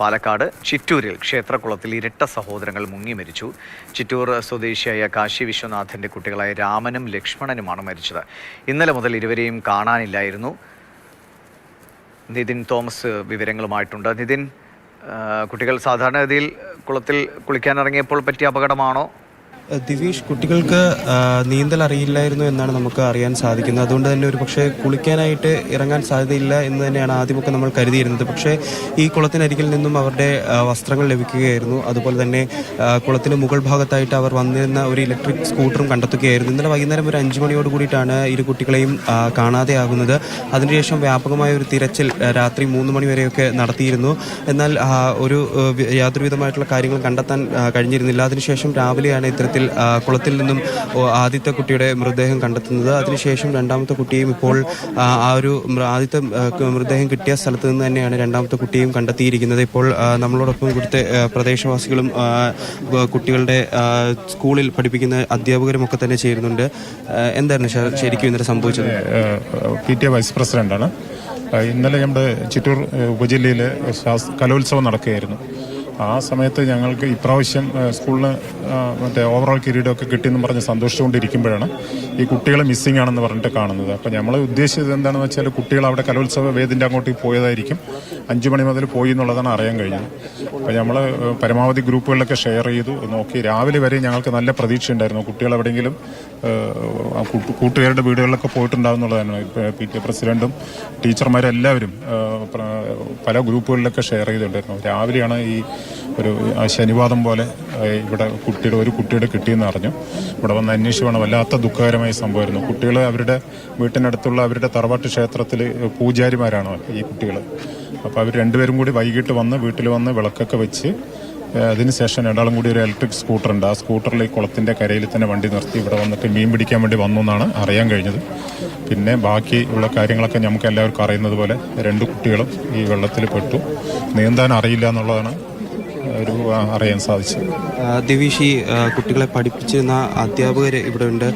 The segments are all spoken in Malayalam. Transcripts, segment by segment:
പാലക്കാട് ചിറ്റൂരിൽ ക്ഷേത്രക്കുളത്തിൽ ഇരട്ട സഹോദരങ്ങൾ മുങ്ങി മരിച്ചു. ചിറ്റൂർ സ്വദേശിയായ കാശി വിശ്വനാഥന്റെ കുട്ടികളായ രാമനും ലക്ഷ്മണനുമാണ് മരിച്ചത്. ഇന്നലെ മുതൽ ഇരുവരെയും കാണാനില്ലായിരുന്നു. നിതിൻ തോമസ് വിവരങ്ങളുമായിട്ടുണ്ട്. നിതിൻ കുട്ടികൾ സാധാരണഗതിയിൽ കുളത്തിൽ കുളിക്കാനിറങ്ങിയപ്പോൾ പറ്റിയ അപകടമാണോ? ദിവീഷ് കുട്ടികൾക്ക് നീന്തൽ അറിയില്ലായിരുന്നു എന്നാണ് നമുക്ക് അറിയാൻ സാധിക്കുന്നത്. അതുകൊണ്ട് തന്നെ ഒരു പക്ഷേ കുളിക്കാനായിട്ട് ഇറങ്ങാൻ സാധ്യതയില്ല എന്ന് തന്നെയാണ് ആദ്യമൊക്കെ നമ്മൾ കരുതിയിരുന്നത്. പക്ഷേ ഈ കുളത്തിനരികിൽ നിന്നും അവരുടെ വസ്ത്രങ്ങൾ ലഭിക്കുകയായിരുന്നു. അതുപോലെ തന്നെ കുളത്തിന് മുകൾ ഭാഗത്തായിട്ട് അവർ വന്നിരുന്ന ഒരു ഇലക്ട്രിക് സ്കൂട്ടറും കണ്ടെത്തുകയായിരുന്നു. ഇന്നലെ വൈകുന്നേരം ഒരു അഞ്ചു മണിയോട് കൂടിയിട്ടാണ് ഇരു കുട്ടികളെയും കാണാതെ കാണാതെയാകുന്നത്. അതിനുശേഷം വ്യാപകമായ ഒരു തിരച്ചിൽ രാത്രി മൂന്ന് മണി വരെയൊക്കെ നടത്തിയിരുന്നു. എന്നാൽ ഒരു യാതൊരുവിധമായിട്ടുള്ള കാര്യങ്ങൾ കണ്ടെത്താൻ കഴിഞ്ഞിരുന്നില്ല. അതിനുശേഷം രാവിലെയാണ് ഇത്തരത്തിൽ ആ, കുളത്തിൽ നിന്നും ആദ്യത്തെ കുട്ടിയുടെ മൃതദേഹം കണ്ടെത്തുന്നത്. അതിനുശേഷം രണ്ടാമത്തെ കുട്ടിയും ഇപ്പോൾ ആ, ഒരു ആദ്യത്തെ മൃതദേഹം കിട്ടിയ സ്ഥലത്ത് നിന്ന് തന്നെയാണ് രണ്ടാമത്തെ കുട്ടിയും കണ്ടെത്തിയിരിക്കുന്നത്. ഇപ്പോൾ നമ്മളോടൊപ്പം ഇവിടുത്തെ പ്രദേശവാസികളും കുട്ടികളുടെ സ്കൂളിൽ പഠിപ്പിക്കുന്ന അധ്യാപകരും ഒക്കെ തന്നെ ചേരുന്നുണ്ട്. എന്തായിരുന്നു ശരിക്കും ഇന്നലെ സംഭവിച്ചത്? പി ടി വൈസ് പ്രസിഡന്റാണ്. ഇന്നലെ നമ്മുടെ ചിറ്റൂർ ഉപജില്ലയിൽ കലോത്സവം നടക്കുകയായിരുന്നു. ആ സമയത്ത് ഞങ്ങൾക്ക് ഇപ്രാവശ്യം സ്കൂളിന് മറ്റേ ഓവറോൾ കിരീടമൊക്കെ കിട്ടിയെന്ന് പറഞ്ഞ് സന്തോഷിച്ചുകൊണ്ടിരിക്കുമ്പോഴാണ് ഈ കുട്ടികൾ മിസ്സിംഗ് ആണെന്ന് പറഞ്ഞിട്ട് കാണുന്നത്. അപ്പോൾ നമ്മൾ ഉദ്ദേശിച്ചത് എന്താണെന്ന് വെച്ചാൽ കുട്ടികൾ അവിടെ കലോത്സവ വേദിന്റെ അങ്ങോട്ട് പോയതായിരിക്കും. അഞ്ച് മണി മുതൽ പോയി എന്നുള്ളതാണ് അറിയാൻ കഴിഞ്ഞത്. അപ്പോൾ നമ്മൾ പരമാവധി ഗ്രൂപ്പുകളിലൊക്കെ ഷെയർ ചെയ്തു. നോക്കി രാവിലെ വരെ ഞങ്ങൾക്ക് നല്ല പ്രതീക്ഷ ഉണ്ടായിരുന്നു. കുട്ടികൾ എവിടെയെങ്കിലും കൂട്ടുകാരുടെ വീടുകളിലൊക്കെ പോയിട്ടുണ്ടാവും എന്നുള്ളതാണ് പി ടി പ്രസിഡന്റും ടീച്ചർമാരും എല്ലാവരും പല ഗ്രൂപ്പുകളിലൊക്കെ ഷെയർ ചെയ്തിട്ടുണ്ടായിരുന്നു. രാവിലെയാണ് ഈ ഒരു ശനിവാദം പോലെ ഇവിടെ കുട്ടിയുടെ ഒരു കുട്ടിയുടെ കിട്ടിയെന്ന് അറിഞ്ഞു. ഇവിടെ വന്ന് അന്വേഷിക്കണം വല്ലാത്ത ദുഃഖകരമായ സംഭവമായിരുന്നു. കുട്ടികൾ അവരുടെ വീട്ടിനടുത്തുള്ള അവരുടെ തറവാട്ട് ക്ഷേത്രത്തിൽ പൂജാരിമാരാണ് ഈ കുട്ടികൾ അപ്പോൾ അവർ രണ്ടുപേരും കൂടി വൈകിട്ട് വന്ന് വീട്ടിൽ വന്ന് വിളക്കൊക്കെ വെച്ച് അതിനുശേഷം രണ്ടാളും കൂടി ഒരു ഇലക്ട്രിക് സ്കൂട്ടർ ഉണ്ട്. ആ സ്കൂട്ടറിൽ ഈ കുളത്തിന്റെ കരയിൽ തന്നെ വണ്ടി നിർത്തി ഇവിടെ വന്നിട്ട് മീൻ പിടിക്കാൻ വേണ്ടി വന്നു എന്നാണ് അറിയാൻ കഴിഞ്ഞത്. പിന്നെ ബാക്കി ഉള്ള കാര്യങ്ങളൊക്കെ നമുക്ക് എല്ലാവർക്കും അറിയുന്നത് പോലെ രണ്ട് കുട്ടികളും ഈ വെള്ളത്തിൽ പെട്ടു. നീന്താൻ അറിയില്ല എന്നുള്ളതാണ് ഒരു അറിയാൻ സാധിച്ചത് ദിവീഷ് ഈ കുട്ടികളെ പഠിപ്പിച്ചിരുന്ന അധ്യാപകർ ഇവിടെ ഉണ്ട്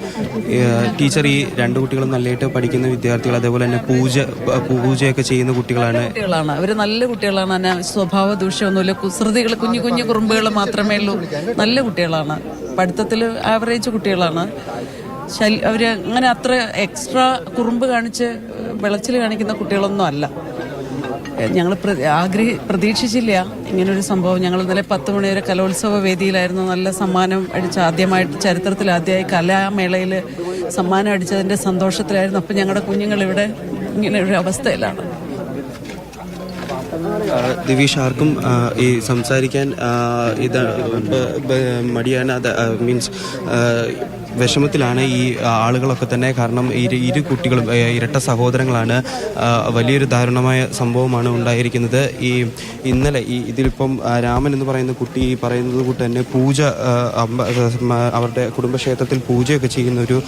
ടീച്ചർ ഈ രണ്ട് കുട്ടികളും നല്ലതായിട്ട് പഠിക്കുന്ന വിദ്യാർത്ഥികൾ അതേപോലെ തന്നെ പൂജ പൂജയൊക്കെ ചെയ്യുന്ന കുട്ടികളാണ്. കുട്ടികളാണ്. അവർ നല്ല കുട്ടികളാണ്. തന്നെ സ്വഭാവ ദൂഷ്യമൊന്നുമില്ല. കുസൃതികൾ കുഞ്ഞു കുഞ്ഞു കുറുമ്പുകൾ മാത്രമേ ഉള്ളൂ. നല്ല കുട്ടികളാണ്. പഠിത്തത്തിൽ ആവറേജ് കുട്ടികളാണ്. അവർ അങ്ങനെ അത്ര എക്സ്ട്രാ കുറുമ്പ് കാണിച്ച് വിളച്ചിൽ കാണിക്കുന്ന കുട്ടികളൊന്നും അല്ല. ഞങ്ങൾ ആഗ്രഹി പ്രതീക്ഷിച്ചില്ല. ഇങ്ങനൊരു സംഭവം. ഞങ്ങൾ ഇന്നലെ പത്ത് മണി വരെ കലോത്സവ വേദിയിലായിരുന്നു. നല്ല സമ്മാനം അടിച്ച ആദ്യമായിട്ട് ചരിത്രത്തിൽ ആദ്യമായി കലാമേളയിൽ സമ്മാനം അടിച്ചതിന്റെ സന്തോഷത്തിലായിരുന്നു. അപ്പം ഞങ്ങളുടെ കുഞ്ഞുങ്ങൾ ഇവിടെ ഇങ്ങനെ ഒരു അവസ്ഥയിലാണ് ദിവീഷ് ആർക്കും ഈ സംസാരിക്കാൻ ഇത് മടിയാണ്. മീൻസ് വിഷമത്തിലാണ് ഈ ആളുകളൊക്കെ തന്നെ. കാരണം ഇരു ഇരു കുട്ടികളും ഇരട്ട സഹോദരങ്ങളാണ് വലിയൊരു ദാരുണമായ സംഭവമാണ് ഉണ്ടായിരിക്കുന്നത്. ഈ ഇന്നലെ ഈ ഇതിലിപ്പം രാമൻ എന്ന് പറയുന്ന കുട്ടി ഈ പറയുന്നത് കൂട്ട് തന്നെ പൂജ അവരുടെ കുടുംബക്ഷേത്രത്തിൽ പൂജയൊക്കെ ചെയ്യുന്ന ഒരു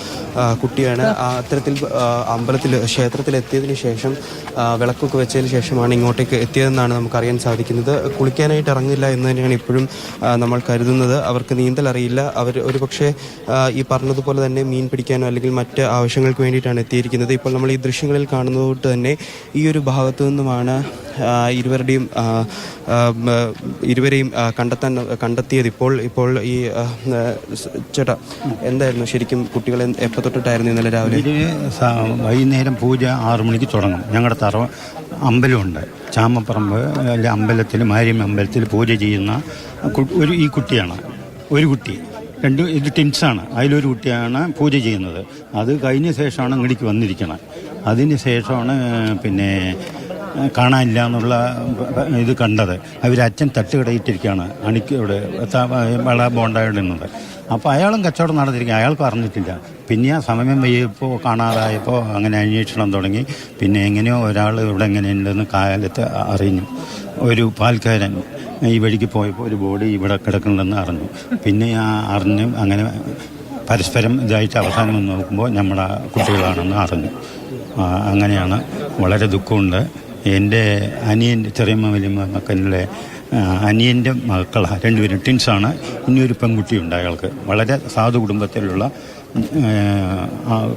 കുട്ടിയാണ്. അത്തരത്തിൽ അമ്പലത്തിൽ ക്ഷേത്രത്തിൽ എത്തിയതിന് ശേഷം വിളക്കൊക്കെ വെച്ചതിന് ശേഷമാണ് ഇങ്ങോട്ടേക്ക് എത്തിയതെന്നാണ് നമുക്കറിയാൻ സാധിക്കുന്നത്. കുളിക്കാനായിട്ട് ഇറങ്ങില്ല എന്ന് തന്നെയാണ് ഇപ്പോഴും നമ്മൾ കരുതുന്നത്. അവർക്ക് നീന്തൽ അറിയില്ല അവർ ഒരുപക്ഷെ പക്ഷേ ഈ പറഞ്ഞതുപോലെ തന്നെ മീൻ പിടിക്കാനോ അല്ലെങ്കിൽ മറ്റ് ആവശ്യങ്ങൾക്ക് വേണ്ടിയിട്ടാണ് എത്തിയിരിക്കുന്നത്. ഇപ്പോൾ നമ്മൾ ഈ ദൃശ്യങ്ങളിൽ കാണുന്നതുകൊണ്ട് തന്നെ ഈ ഒരു ഭാഗത്തു നിന്നുമാണ് ഇരുവരുടെയും ഇരുവരെയും കണ്ടെത്താൻ കണ്ടെത്തിയത്. ഇപ്പോൾ ഇപ്പോൾ ഈ ചേട്ടാ എന്തായിരുന്നു ശരിക്കും കുട്ടികളെ എപ്പോൾ തൊട്ടിട്ടായിരുന്നു ഇന്നലെ രാവിലെ? വൈകുന്നേരം പൂജ ആറു മണിക്ക് തുടങ്ങും. ഞങ്ങളുടെ തറ അമ്പലമുണ്ട്. ചാമപ്പറമ്പ് അമ്പലത്തിൽ മാരിയമ്മ അമ്പലത്തിൽ പൂജ ചെയ്യുന്ന ഒരു ഈ കുട്ടിയാണ്. ഒരു കുട്ടി. രണ്ട് ഇത് ടിൻസാണ്. അതിലൊരു കുട്ടിയാണ് പൂജ ചെയ്യുന്നത്. അത് കഴിഞ്ഞ ശേഷമാണ് ഇങ്ങടിക്ക് വന്നിരിക്കുന്നത് അതിന് ശേഷമാണ് പിന്നെ കാണാനില്ല എന്നുള്ള ഇത് കണ്ടത്. അവരച്ഛൻ തട്ടുകടയിട്ടിരിക്കുകയാണ്. അണിക്ക് ഇവിടെ വള ബോണ്ടായിടുന്നത് അപ്പോൾ അയാളും കച്ചവടം നടന്നിരിക്കുക അയാൾക്ക് അറിഞ്ഞിട്ടില്ല. പിന്നെ ആ സമയം വയ്യപ്പോൾ കാണാതായപ്പോൾ അങ്ങനെ അന്വേഷണം തുടങ്ങി. പിന്നെ എങ്ങനെയോ ഒരാൾ ഇവിടെ എങ്ങനെയുണ്ടെന്ന് കാലത്ത് അറിഞ്ഞു. ഒരു പാൽക്കാരൻ ഈ വഴിക്ക് പോയപ്പോൾ ഒരു ബോഡി ഇവിടെ കിടക്കുന്നുണ്ടെന്ന് അറിഞ്ഞു. പിന്നെ ആ അറിഞ്ഞ് അങ്ങനെ പരസ്പരം ഇതായിട്ട് അവസാനം വന്ന് നോക്കുമ്പോൾ നമ്മുടെ കുട്ടികളാണെന്ന് അറിഞ്ഞു. അങ്ങനെയാണ്. വളരെ ദുഃഖമുണ്ട്. എന്റെ അനിയന്റെ ചെറിയമ്മ വലിയമ്മ മക്കളിലെ അനിയന്റെ മക്കളാണ് രണ്ടുപേരും ട്വിൻസാണ് ഇനിയൊരു പെൺകുട്ടിയുണ്ട് അയാൾക്ക്. വളരെ സാധു കുടുംബത്തിലുള്ള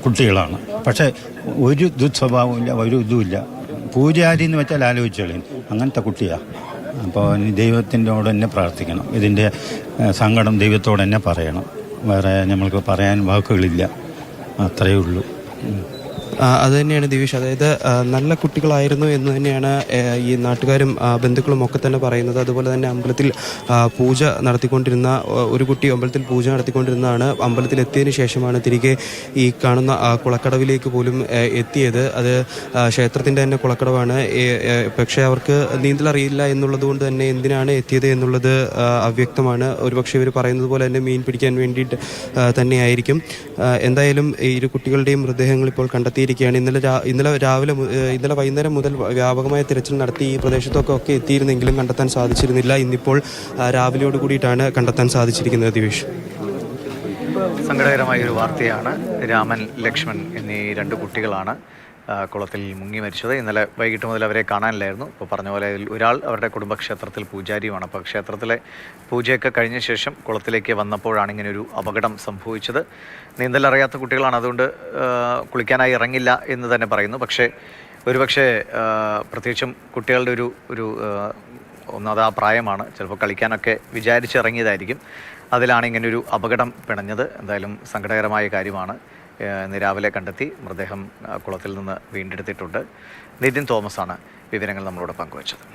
കുട്ടികളാണ്. പക്ഷേ ഒരു ദുസ്വഭാവമില്ല ഒരു ഇതുമില്ല. പൂജാരി എന്ന് വെച്ചാൽ ആലോചിച്ചോളീൻ. അങ്ങനത്തെ കുട്ടിയാണ് അപ്പോൾ ഇനി ദൈവത്തിന്റെയോട് തന്നെ പ്രാർത്ഥിക്കണം. ഇതിന്റെ സങ്കടം ദൈവത്തോട് തന്നെ പറയണം. വേറെ നമ്മൾക്ക് പറയാൻ വാക്കുകളില്ല. അത്രയേ ഉള്ളൂ. അത് തന്നെയാണ് ദിവിഷ് അതായത് നല്ല കുട്ടികളായിരുന്നു എന്ന് തന്നെയാണ് ഈ നാട്ടുകാരും ബന്ധുക്കളും ഒക്കെ തന്നെ പറയുന്നത്. അതുപോലെ തന്നെ അമ്പലത്തിൽ പൂജ നടത്തിക്കൊണ്ടിരുന്ന ഒരു കുട്ടി അമ്പലത്തിൽ പൂജ നടത്തിക്കൊണ്ടിരുന്നതാണ്. അമ്പലത്തിൽ എത്തിയതിനു ശേഷമാണ് തിരികെ ഈ കാണുന്ന കുളക്കടവിലേക്ക് പോലും എത്തിയത്. അത് ക്ഷേത്രത്തിന്റെ തന്നെ കുളക്കടവാണ്. പക്ഷേ അവർക്ക് നീന്തലറിയില്ല എന്നുള്ളത് കൊണ്ട് തന്നെ എന്തിനാണ് എത്തിയത് എന്നുള്ളത് അവ്യക്തമാണ്. ഒരുപക്ഷെ ഇവർ പറയുന്നത് പോലെ തന്നെ മീൻ പിടിക്കാൻ വേണ്ടിയിട്ട് തന്നെയായിരിക്കും. എന്തായാലും ഇരു കുട്ടികളുടെയും മൃതദേഹങ്ങൾ ഇപ്പോൾ കണ്ടെത്തിയിരിക്കുകയാണ് ഇന്നലെ ഇന്നലെ രാവിലെ ഇന്നലെ വൈകുന്നേരം മുതൽ വ്യാപകമായ തിരച്ചിൽ നടത്തി ഈ പ്രദേശത്തൊക്കെ ഒക്കെ എത്തിയിരുന്നെങ്കിലും കണ്ടെത്താൻ സാധിച്ചിരുന്നില്ല. ഇന്നിപ്പോൾ രാവിലെയോട് കൂടിയിട്ടാണ് കണ്ടെത്താൻ സാധിച്ചിരിക്കുന്നത് ദിവേഷ് സങ്കടകരമായ ഒരു വാർത്തയാണ് രാമൻ ലക്ഷ്മൺ എന്നീ രണ്ട് കുട്ടികളാണ് കുളത്തിൽ മുങ്ങി മരിച്ചത്. ഇന്നലെ വൈകിട്ട് മുതൽ അവരെ കാണാനില്ലായിരുന്നു. ഇപ്പോൾ പറഞ്ഞ പോലെ ഒരാൾ അവരുടെ കുടുംബക്ഷേത്രത്തിൽ പൂജാരിയുമാണ്. അപ്പോൾ ക്ഷേത്രത്തിലെ പൂജയൊക്കെ കഴിഞ്ഞ ശേഷം കുളത്തിലേക്ക് വന്നപ്പോഴാണ് ഇങ്ങനെ ഒരു അപകടം സംഭവിച്ചത്. നീന്തലറിയാത്ത കുട്ടികളാണ്. അതുകൊണ്ട് കുളിക്കാനായി ഇറങ്ങില്ല എന്ന് തന്നെ പറയുന്നു. പക്ഷേ ഒരുപക്ഷെ പ്രത്യേകിച്ചും കുട്ടികളുടെ ഒരു ഒരു ഒന്നത് ആ പ്രായമാണ്. ചിലപ്പോൾ കളിക്കാനൊക്കെ വിചാരിച്ചിറങ്ങിയതായിരിക്കും. അതിലാണ് ഇങ്ങനെ ഒരു അപകടം പിണഞ്ഞത്. എന്തായാലും സങ്കടകരമായ കാര്യമാണ്. ഇന്ന് രാവിലെ കണ്ടെത്തി മൃതദേഹം കുളത്തിൽ നിന്ന് വീണ്ടെടുത്തിട്ടുണ്ട്. നിതിൻ തോമസാണ് വിവരങ്ങൾ നമ്മളോട് പങ്കുവച്ചത്.